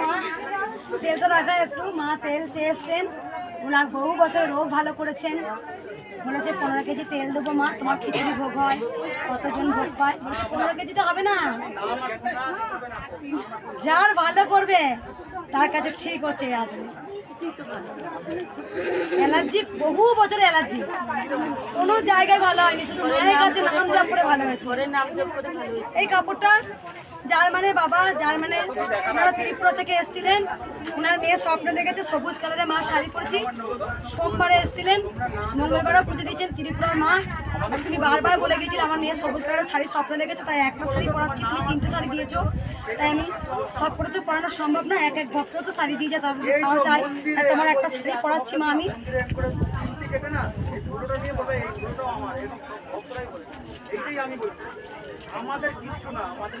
মা তেলটা রাখা একটু মা তেল চেয়েছেন। ওনার বহু বছর রোগ ভালো করেছেন। বলেছে পনেরো কেজি তেল দেবো মা, তোমার খিচুড়ি ভোগ হয়, কতজন ভোগ পায়? বলেছে পনেরো কেজি তো হবে না। যার ভালো করবে, তার কাছে ঠিক হচ্ছে, আসবে। অ্যালার্জি বহু বছর অ্যালার্জি। কোনো জায়গায় ভালো হয়নি শুধু মায়ের কাছে নাম জপ করে ভালো হয়েছে। এই কাপড়টা জার্মানের বাবা জার্মানের ওনারা ত্রিপুরা থেকে এসেছিলেন। ওনার মেয়ে স্বপ্ন দেখেছে সবুজ কালারের মা শাড়ি পরেছি। সোমবারে এসেছিলেন মঙ্গলবারও পুজো দিয়েছেন ত্রিপুরার মা। তুমি বারবার বলে গিয়েছিল আমার মেয়ে সবুজ কালারের শাড়ি স্বপ্ন দেখেছে তাই একটা শাড়ি পরাচ্ছি তুমি তিনটে শাড়ি দিয়েছ। তাই আমি সব করে তো পরানো সম্ভব না এক এক ভক্ত তো শাড়ি দিয়ে যায় পাওয়া চাই। তাই তোমার একটা শাড়ি পরাচ্ছি মা আমি আমাদের কিচ্ছু না আমাদের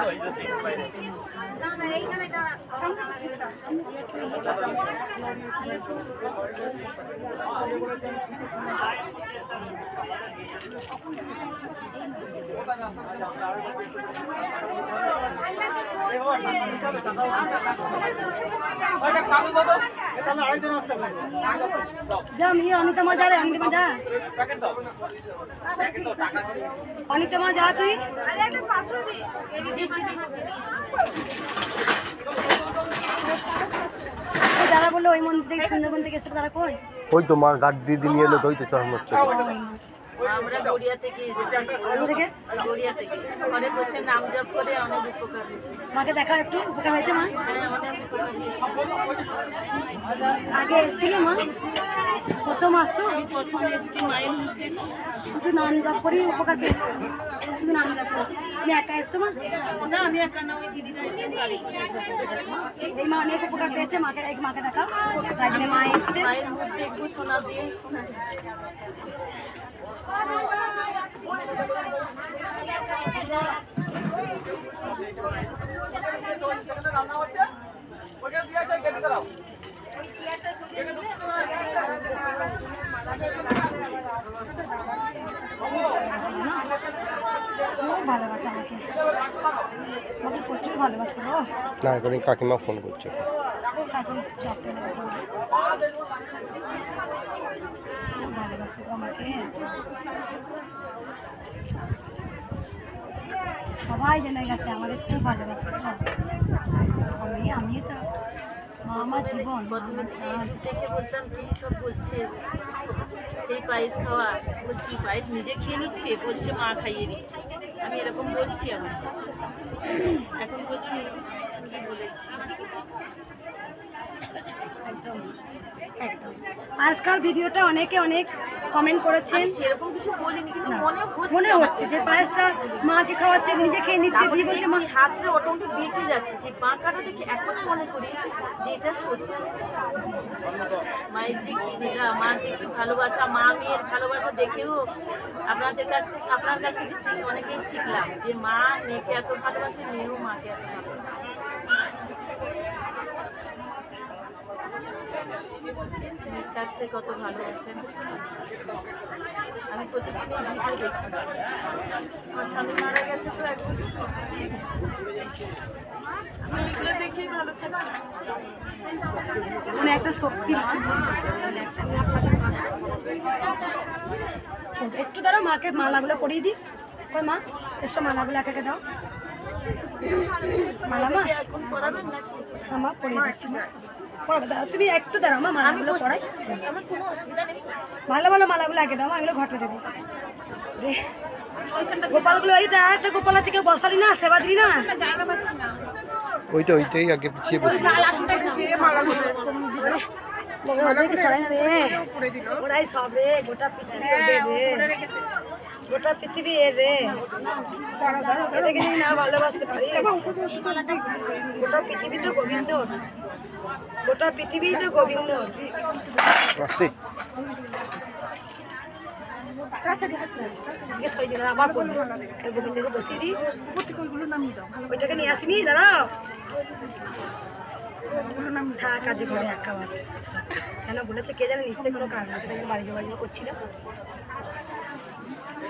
আসতে হবে যা অনিতা মা যা রে অনিতা মা যা অনিতা মা যা তুই যারা বলল ওই মন্দির থেকে সুন্দরবন থেকে এসে তারা কই? ওই তো মা গাড়ি দিয়ে নিয়ে এলো ওই তো চরম হচ্ছে। আমরা গড়িয়া থেকে এসেছি। গড়িয়া থেকে। ঘরে বসে নাম জপ করে অনেক উপকার হয়েছে। মাকে দেখা একটু? উপকার হয়েছে মা? হ্যাঁ আগে এসেছিলে মা? প্রথম আসছো? প্রথম এসেছি মায়ের শুধু নাম জপ করেই উপকার পেয়েছ? শুধু নাম জপ করে। তুমি একা এসছো মা? না আমি একা না ওই দিদিরা এই মা অনেক উপকার পেয়েছে। মাকে এক মাকে দেখা মা এসছে। মায়ের মুখ দেখব শোনা দিয়ে খুব ভালোবাসে আমাকে। প্রচুর ভালোবাসে গো। না এখন কাকিমা ফোন করছে। সবাই জেনে গেছে আমাদের খুব ভালোবাসে। আমি আমি তো আমার জীবন ইউটিউব বলতাম কি সব বলছে? সেই পায়েস খাওয়া বলছি পায়েস নিজে খেয়ে নিচ্ছে? বলছে মা খাইয়ে দিচ্ছে। আমি এরকম বলছি এখন এখন বলছি কি বলেছি? একদম। একদম। আজকাল ভিডিওটা অনেকে অনেক কমেন্ট করেছেন। সেরকম কিছু বলিনি কিন্তু মনে হচ্ছে মনে হচ্ছে যে পায়েসটা মাকে খাওয়াচ্ছে নিজে খেয়ে নিচ্ছে দিয়ে বলছে মা হাতটা অটোমেটিক বেঁকে যাচ্ছে সেই বাঁকাটা দেখে এখন মনে করি যে এটা সত্যি। মায়ের যে কি দেখা মার যে কি ভালোবাসা মা মেয়ের ভালোবাসা দেখেও আপনাদের কাছ থেকে আপনার কাছ থেকে শিখ- অনেকেই শিখলাম যে মা মেয়েকে এত ভালোবাসে মেয়েও মাকে এত ভালোবাসে। নিঃস্বার্থে কত ভালোবাসেন আমি প্রতিদিনই ভিডিও দেখি। আমার স্বামী মারা গেছে তো এক বছর আমি এগুলো দেখেই ভালো থাকি। মানে একটা শক্তি একটু দাঁড়াও মাকে মালাগুলো পরিয়ে দিই। ওই মা এসো মালাগুলো একে একে দাও। মালা মা এখন পড়াবেন আমার পরিয়ে দিচ্ছি। মা দাঁড়াও তুমি একটু দাঁড়াও মা মালাগুলো পড়াই। আমার কোনো অসুবিধা নেই। ভালো ভালো মালাগুলো আগে দাও মা এগুলো ঘটে দেবো। রে, গোপালগুলো এই দেখ একটা গোপাল আছে কেউ বসালি না সেবা দিলি না? ওইটা ওইটাই আগে পিছিয়ে বসে। ওদেরকে সরাই না রে। ওরাই সব রে গোটা পৃথিবী গোটা পৃথিবী এর রে। এটাকে না ভালোবাসতে পারি গোটা পৃথিবী তো গোবিন্দ গোটা পৃথিবী তো গোবিন্দ। আবার গোবিন্দকে বসিয়ে দিই। ওইটাকে নিয়ে আসিনি দাঁড়াও থাক কাজে ঘরে একা কেন বলেছে কে জানে নিশ্চয়ই কোনো কারণ আছে বাড়ি বাড়ি করছিল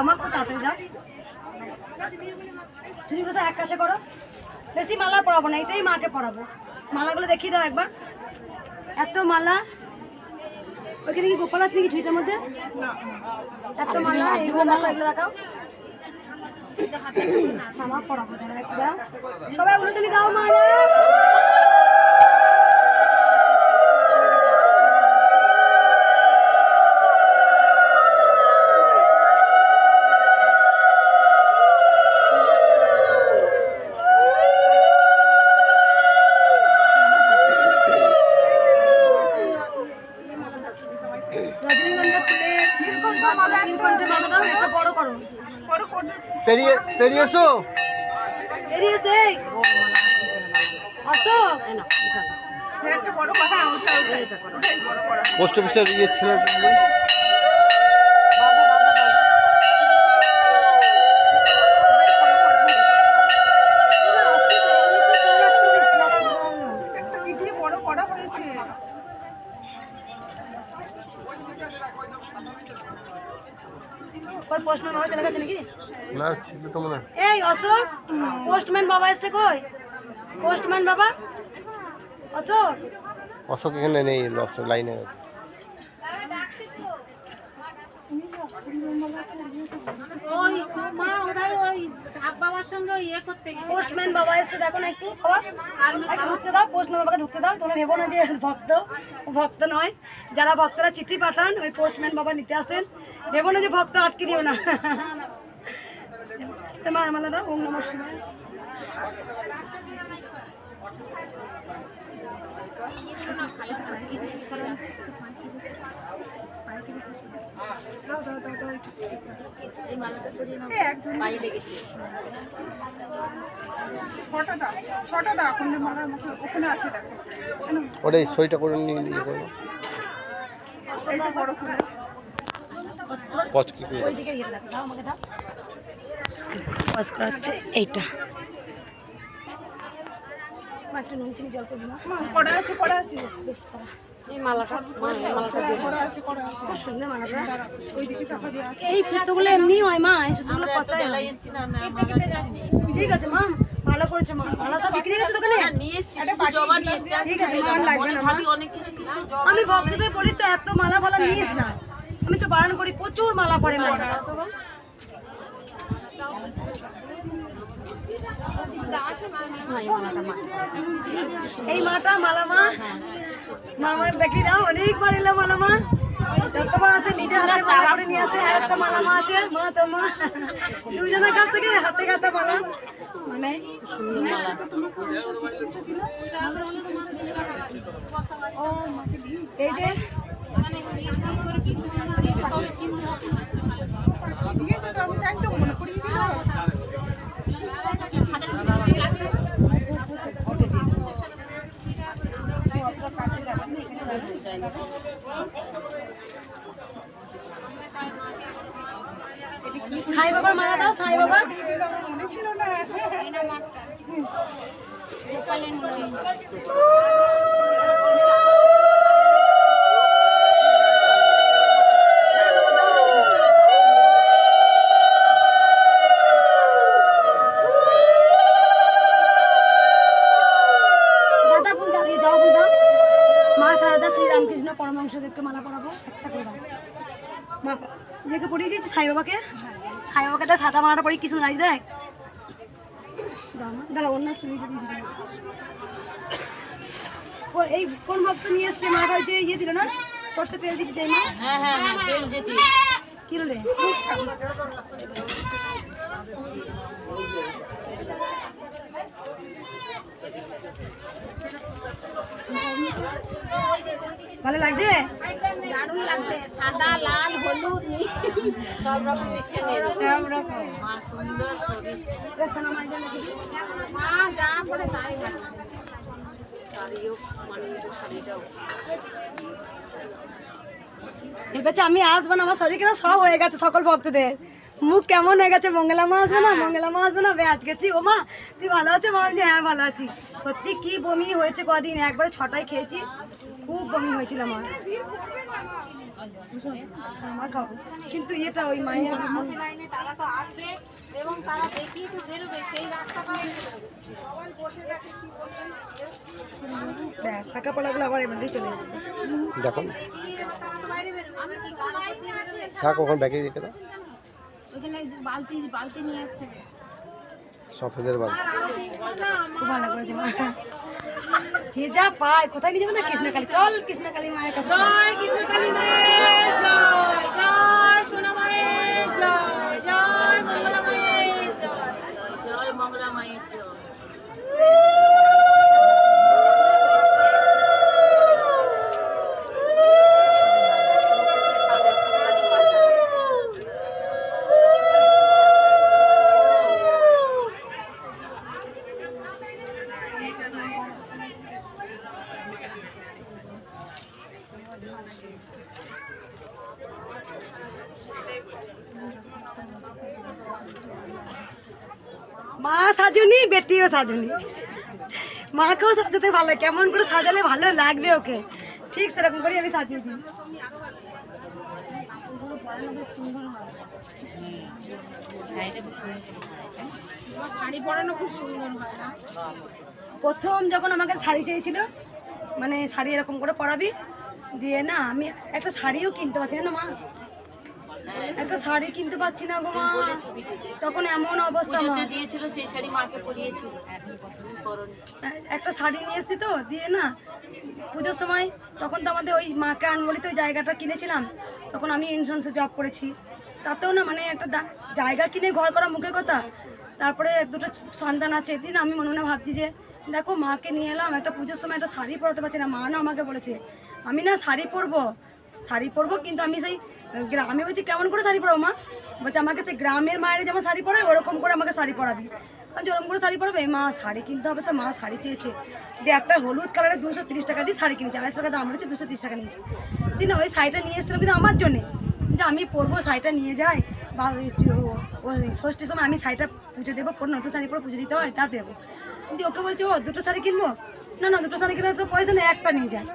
আমার খুব তাড়াতাড়ি দাও। তুমি কোথাও এক কাছে করো। বেশি মালা পড়াবো না এটাই মাকে পড়াবো মালাগুলো দেখিয়ে দাও একবার। এত মালা। ওইখানে কি গোপাল আছে নাকি ঝুঁইটার মধ্যে? এত মালা এগুলো দেখাও এগুলো দেখাও মামা পড়াবো দাঁড়া একটু দাও সবাই তুমি দাও মালা পেরিয়ে এসো। বেরিয়ে এসো এই। আসো। পোস্ট অফিসের ইয়ে ছিল এই অশোক পোস্টম্যান বাবা এসছে কই? পোস্টম্যান বাবা? অশোক? অশোক এখানে নেই লাইনে ওই মা ওদের ওই ঠাক বাবার সঙ্গে ইয়ে করতে পোস্টম্যান বাবা এসছে দেখো না একটু ঢুকতে দাও পোস্টম্যান বাবাকে ঢুকতে দাও তোমরা ভেবো না যে ভক্ত ভক্ত নয়। যারা ভক্তরা চিঠি পাঠান ওই পোস্টম্যান বাবা নিতে আসেন। ভেবো না যে ভক্ত আটকে দিও না মার মালা দাও ওম নমঃ শিবায়। এই মালাটা সরিয়ে নাও পায়ে লেগেছে ওটা এই সইটা করে নিয়ে ইয়ে করো। পচ কি পেয়ে ওয়াশ করা হচ্ছে এইটা। এই এমনি হয় মা এই সুতোগুলো পচাই হয়। মালা ঠিক আছে মা ভালো করেছ মা। মালা সব বিক্রি গেছে দোকানে? ঠিক আছে, মা, লাগবে না, আমি ভক্তদের বলি তো এত মালা ফালা নিস না। আমি তো বারণ করি প্রচুর মালা পরে মা। এই মাটা মালা মা মা দেখি না অনেকবার এলো মালা মা যতবার আসে নিজের হাতে মালা করে নিয়ে আসে, আর একটা মালা আছে, মা তো মা। দুজনের কাছ থেকে হাতে হাতে মালা। মানে এই যে ঠিক আছে তো আমি তাই তো মনে করি সাই বাবার মালা বাবা? মনে ছিল না। মা সারদা শ্রীরামকৃষ্ণ পরমহংসদেবকে মালা পরাবো একটা করে দাও। মা ইয়েকে পরিয়ে দিয়েছি সাই বাবাকে? সাই তো সাদা মালাটা পরে কিছু লাগি অন্য দিই। ও, এই কোন ভক্ত নিয়ে এসছে? মাটা যে ইয়ে দিল না? সর্ষে তেল দিতে দেয় মা হ্যাঁ হ্যাঁ হ্যাঁ তেল কি রে? ভালো লাগছে? দারুণ লাগছে। সাদা লাল হলুদ সব রকম মিশিয়ে নিয়ে সব রকম। মা সুন্দর সবই সোনা মায়ের জন্য মা যা পরে তাই ভালো। শাড়িও শাড়িটাও। ভেবেছে আমি আসব না আমার শরীর কেন সব হয়ে গেছে সকল ভক্তদের। মুখ কেমন হয়ে গেছে? মঙ্গলা মা আসবে না? মঙ্গলা মা আসবে না? বে আজকে ছি। ও মা তুই ভালো আছো? মা আমি হ্যাঁ ভালো আছি। সত্যি কি বমি হয়েছে কদিন? একবারে ছটায় খেয়েছি। খুব বমি হয়েছিল আমার। আমার খাব কিন্তু এটা ওই মায়ের এবং তারা দেখিয়ে তো বেরোবে সেই রাস্তাটা ব্যাস শাখা পড়াগুলো আবার এমনিতেই চলে এসেছে। দেখো না। আমি কি গণপতি আছে থাক ওখানে ব্যাগে রেখে দাও। বালতি বালতি নিয়ে এসছে সফেদের বালতি। খুব ভালো করেছে মাথা যে যা পায় কোথায় নিয়ে যাবে না কৃষ্ণকালী? চল কৃষ্ণকালী মায়ের কাছে চল। জয় কৃষ্ণকালী মায়ের জয় সোনা মায়ের জয় জয় মঙ্গলা মায়ের জয় জয় মঙ্গলা মায়ের জয় মা সাজুনি বেটিও সাজুনি। মাকেও সাজাতে ভালো, কেমন করে সাজালে ভালো লাগবে ওকে। ঠিক সেরকম করে আমি সাজিয়েছি। প্রথম যখন আমাকে শাড়ি চেয়েছিল মানে শাড়ি এরকম করে পরাবি, দিয়ে না, আমি একটা শাড়িও কিনতে পারছি না মা? একটা শাড়ি কিনতে পারছি না গো মা। তখন এমন অবস্থা আমার দিয়েছিল সেই শাড়ি মাকে পরিয়েছিল। একটা শাড়ি নিয়ে এসেছি তো দিয়ে না পুজোর সময় তখন তো আমাদের ওই মাকে আনবলিতে ওই জায়গাটা কিনেছিলাম। তখন আমি ইন্স্যুরেন্সে জব করেছি। তাতেও না মানে একটা জায়গা কিনে ঘর করা মুখের কথা। তারপরে দুটো সন্তান আছে। দিন আমি মনে মনে ভাবছি যে দেখো মাকে নিয়ে এলাম একটা পুজোর সময় একটা শাড়ি পরাতে পারছি না। মা না আমাকে বলেছে আমি না শাড়ি পরবো। শাড়ি পরবো কিন্তু আমি সেই গ্রামে বলছি, কেমন করে শাড়ি পরাবো মা? বলছে, আমাকে সেই গ্রামের মায়ের যেমন শাড়ি পরায়, ওরকম করে আমাকে শাড়ি পরাবি। আমি যেরকম করে শাড়ি পরাবে? মা, শাড়ি কিনতে হবে তো, মা শাড়ি চেয়েছে। যে একটা হলুদ কালারের দুশো তিরিশ টাকা দিয়ে শাড়ি কিনেছে, আড়াইশো টাকা দাম রয়েছে দুশো তিরিশ টাকা নিয়েছি। দিন ওই শাড়িটা নিয়ে এসেছিলাম কিন্তু আমার জন্যে। যে আমি পরবো শাড়িটা নিয়ে যাই, বা ষষ্ঠীর সময় আমি শাড়িটা পুজো দেবো পরে নতুন শাড়ি পরে পুজো দিতে হয়, তা দেবো। কিন্তু ওকে বলছে, ও, দুটো শাড়ি কিনবো? না না, দুটো শাড়ি কিনে তো পয়সা নেই, একটা নিয়ে যায়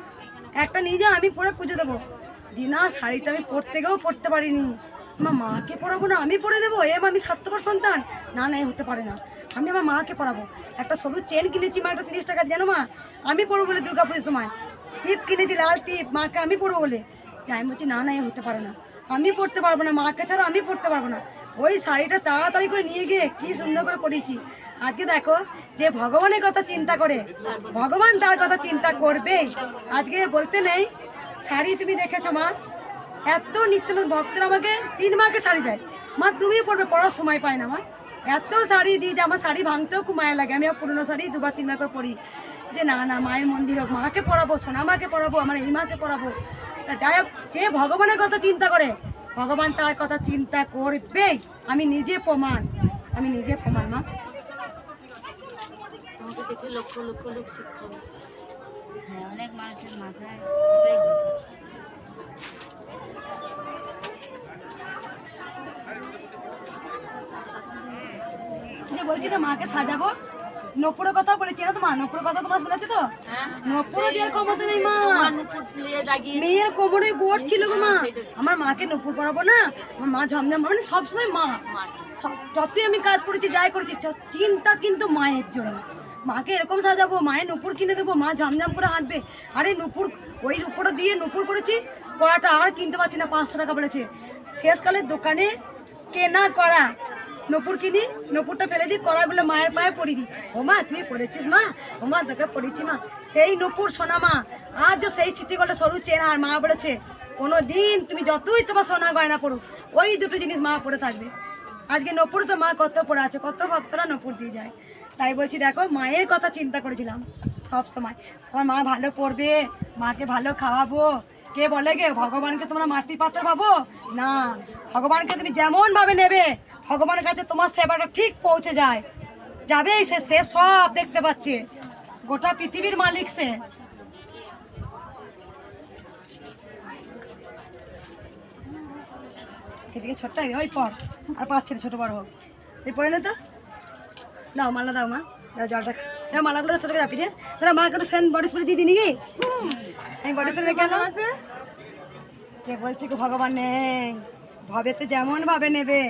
একটা নিয়ে যায় আমি পরে পুজো দেবো। দিনা শাড়িটা আমি পরতে গেও পরতে পারিনি। মা, মাকে পরাবো না, আমি পরে দেবো? এম আমি স্বার্থপর সন্তান। না না হতে পারে না। আমি আমার মাকে পরাবো। একটা সরু চেন কিনেছি মা একটা তিরিশ টাকা, জানো মা? আমি পরবো বলে দুর্গা পুজোর সময়। টিপ কিনেছি, লাল টিপ। মাকে আমি পরবো বলে। আমি বলছি, না না হতে পারে না। আমি পরতে পারব না, মাকে ছাড়া আমি পরতে পারব না। ওই শাড়িটা তাড়াতাড়ি করে নিয়ে গিয়ে কি সুন্দর করে পরিয়েছি। আজকে দেখো যে ভগবানের কথা চিন্তা করে। ভগবান তার কথা চিন্তা করবে। আজকে বলতে নেই শাড়ি তুমি দেখেছ, মা? এত নিত্য ভক্তরা আমাকে তিন মাকে শাড়ি দেয়। মা, তুমি পড়বে, পড়ার সময় পায় না, মা। এত শাড়ি দিই যে আমার শাড়ি ভাঙতেও খুব মায়া লাগে। আমি আমার পুরোনো শাড়ি দুবার, তিনবার করে পড়ি যে না না, মায়ের মন্দির হোক, মাকে পড়াবো সোনা মাকে পড়াবো, আমার এই মাকে পড়াবো। তা যাই হোক, যে ভগবানের কথা চিন্তা করে, ভগবান তার কথা চিন্তা করবে। আমি নিজে প্রমাণ, আমি নিজে প্রমাণ, মা। লক্ষ লক্ষ লোক শিক্ষা অনেক মানুষের মাথায় বলছি মাকে সাজাবো। নপুরের কথা বলেছি না কথা তোমরা শুনেছো তো? হ্যাঁ। নপুরে দেওয়ার ক্ষমতা নেই মা। মেয়ের কোমরে গোট ছিল গো মা। আমার মাকে নপুর পরাবো না? আমার মা ঝমঝম মানে সবসময় মা। যতই আমি কাজ করেছি যাই করেছি চিন্তা কিন্তু মায়ের জন্য। মাকে এরকম সাজাবো, মায়ের নুপুর কিনে দেবো, মা ঝমঝম করে হাঁটবে। আরে নুপুর, ওই নুপুরটা দিয়ে নুপুর করেছি কড়াটা আর কিনতে পারছি না, পাঁচশো টাকা বলেছে। শেষকালে দোকানে কেনা করা নপুর কিনি, নপুরটা ফেলে দিই, কড়াগুলো মায়ের পায়ে পরি দিই। ও মা, তুই পড়েছিস মা? ও মা, তোকে পড়েছি মা। সেই নপুর সোনা মা আজও সেই স্মৃতিগুলো সরু চেন, আর মা বলেছে কোনো দিন তুমি যতই তোমার সোনা গয়না পড়ো ওই দুটো জিনিস মা পড়ে থাকবে। আজকে নপুর তো মা কত পড়ে আছে, কত ভক্তরা নপুর দিয়ে যায়। তাই বলছি, দেখো, মায়ের কথা চিন্তা করেছিলাম সব সময়। আমার মা ভালো পড়বে, মাকে ভালো খাওয়াবো। কে বলে গে, ভগবানকে তোমরা মাটির পাত্র ভাবো? না, ভগবানকে তুমি যেমন ভাবে নেবে, ভগবানের কাছে তোমার সেবাটা ঠিক পৌঁছে যায়। যাবেই সে সে সব দেখতে পাচ্ছে। গোটা পৃথিবীর মালিক সে। ছোট্ট, ওই পর, আর পাচ্ছে ছোট বড় হোক। এই পড়ে না তো। দাও মালা দাও মা। দাও জলটা খাচ্ছি। দাও মালাগুলো ছোট করে চাপি দিয়ে তাহলে মা একটু সেন্ট বডি স্প্রে দিয়ে দিনি কি আমি বডি স্প্রে কেন? যে বলছি কি ভগবান নেই। ভবেতে যেমন ভাবে নেবে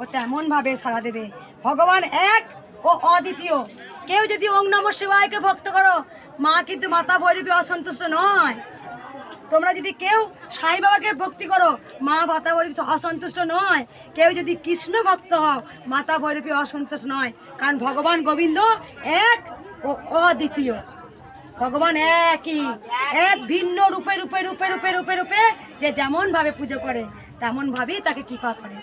ও তেমন ভাবে সারা দেবে। ভগবান এক ও অদ্বিতীয়। কেউ যদি ওম নম শিবায়কে ভক্ত করো মা কিন্তু মাতা ভৈরবী অসন্তুষ্ট নয়। তোমরা যদি কেউ সাই বাবাকে ভক্তি করো, মা মাতা ভৈরবী অসন্তুষ্ট নয়। কেউ যদি কৃষ্ণ ভক্ত হও মাতা ভৈরবী অসন্তুষ্ট নয়। কারণ ভগবান গোবিন্দ এক ও অদ্বিতীয়। ভগবান একই। এক ভিন্ন রূপে রূপে রূপে রূপে রূপে রূপে যে যেমন ভাবে পুজো করে তেমন ভাবেই তাকে কৃপা করে।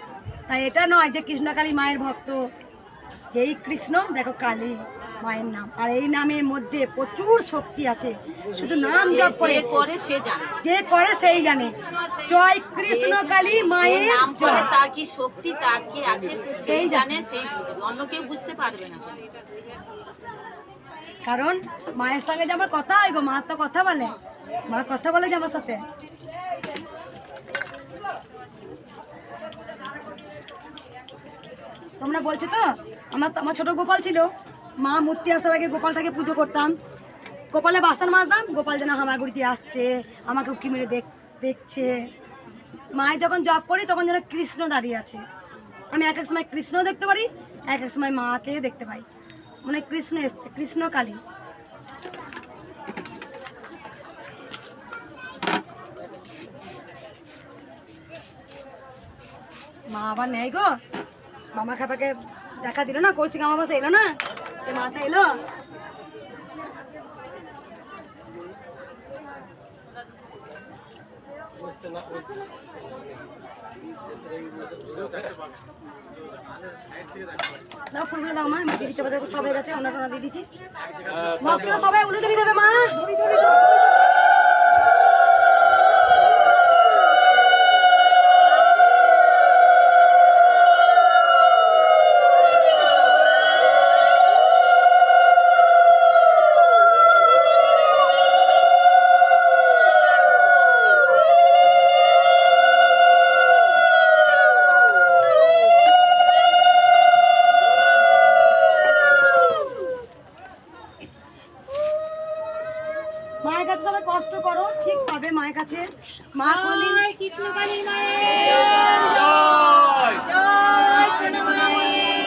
তাই এটা নয় যে কৃষ্ণকালী মায়ের ভক্ত। যেই কৃষ্ণ, দেখো কালী। মায়ের নাম। আর এই নামের মধ্যে প্রচুর শক্তি আছে। শুধু নাম জপ করে। যে করে সে জানে। যে করে সেই জানে। জয় কৃষ্ণ কালী মায়ের নাম করে তার কি শক্তি তার কি আছে সে সেই জানে। সেই অন্য কেউ বুঝতে পারবে না। কারণ মায়ের সঙ্গে যে আমার কথা হয় গো মা তো কথা বলে। মা কথা বলে যে আমার সাথে। তোমরা বলছো তো? আমার আমার ছোট গোপাল ছিল। মা মূর্তি আসার আগে গোপালটাকে পুজো করতাম। গোপালে বাসন মাজতাম, গোপাল যেন হামাগুড়িতে আসছে, আমাকে উকি মেরে দেখ দেখছে। মায়ের যখন জব করি, তখন যেন কৃষ্ণ দাঁড়িয়ে আছে। আমি এক এক সময় কৃষ্ণ দেখতে পারি, এক এক সময় মাকে দেখতে পাই। মানে কৃষ্ণ এসছে, কৃষ্ণ কালী। মা আবার নেই গো। মামা খাতাকে দেখা দিল না, কৌশিক আমাবাসা এলো না? মাথা এলো দাও ফুলগুলো দাও মা আমি বাজার সবাই গেছে ওনার ওনা দিয়ে দিচ্ছি সবাই উলু ধরে দেবে মা মায়ের কাছে। মা কোনদিন কৃষ্ণ কালী মায়ের জয়। জয় সোনা মায়ের জয়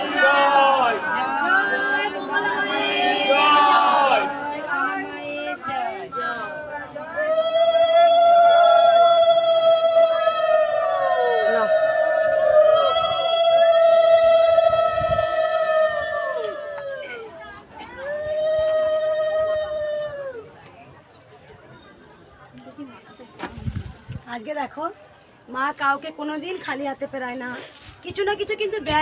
মা কাউকে কোনোদিন খালি হাতে পেরায় না। কিছু না কিছু কিন্তু দেয়।